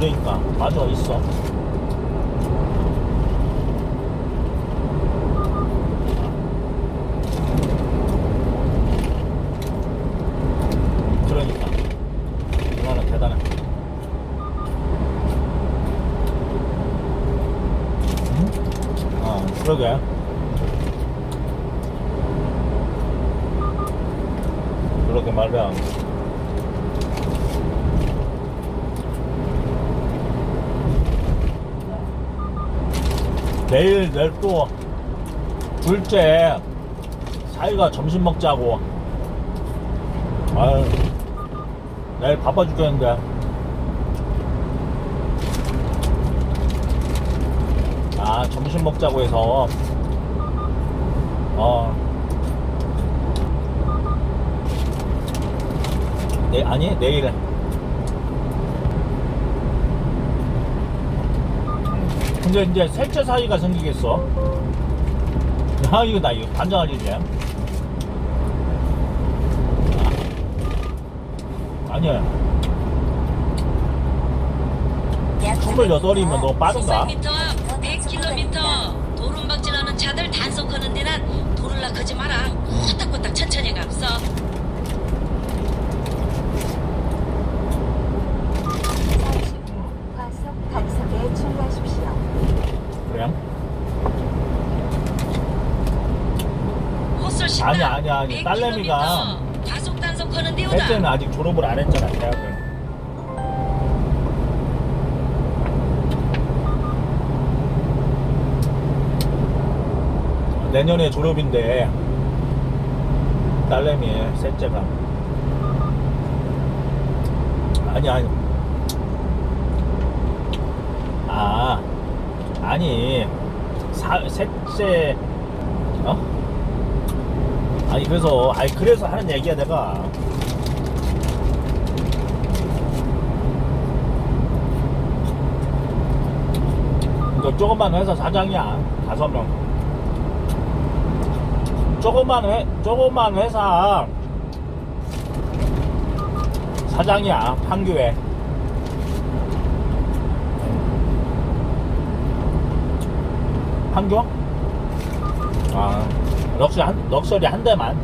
그러니까. 맞아 있어. 그러니까. 누나는 대단해. 응? 어 그러게. 그렇게 말이야 내일 내일 또 둘째 사이가 점심 먹자고. 아유 내일 바빠 죽겠는데. 아 점심 먹자고 해서. 어. 네, 아니 내일에 근데 이제 셋째 사이가 생기겠어? 야 이거 나 이거 반장할 일이야 아, 아니야. 스물여덟이면 너무 빠른가? 신나 아니, 아니, 아니. 100km 딸내미가 과속 단속하는 데 오다 셋째는 아직 졸업을 안 했잖아 대학을. 내년에 졸업인데 딸내미 셋째가. 아니 아니. 아 아니. 사, 셋째 어? 아니 그래서 아니 그래서 하는 얘기야 내가. 이거 조그만 회사 사장이야 다섯 명. 조그만 회 조그만 회사 사장이야 판교에. 판교? 아 럭셔리 한 럭셔리 한 대만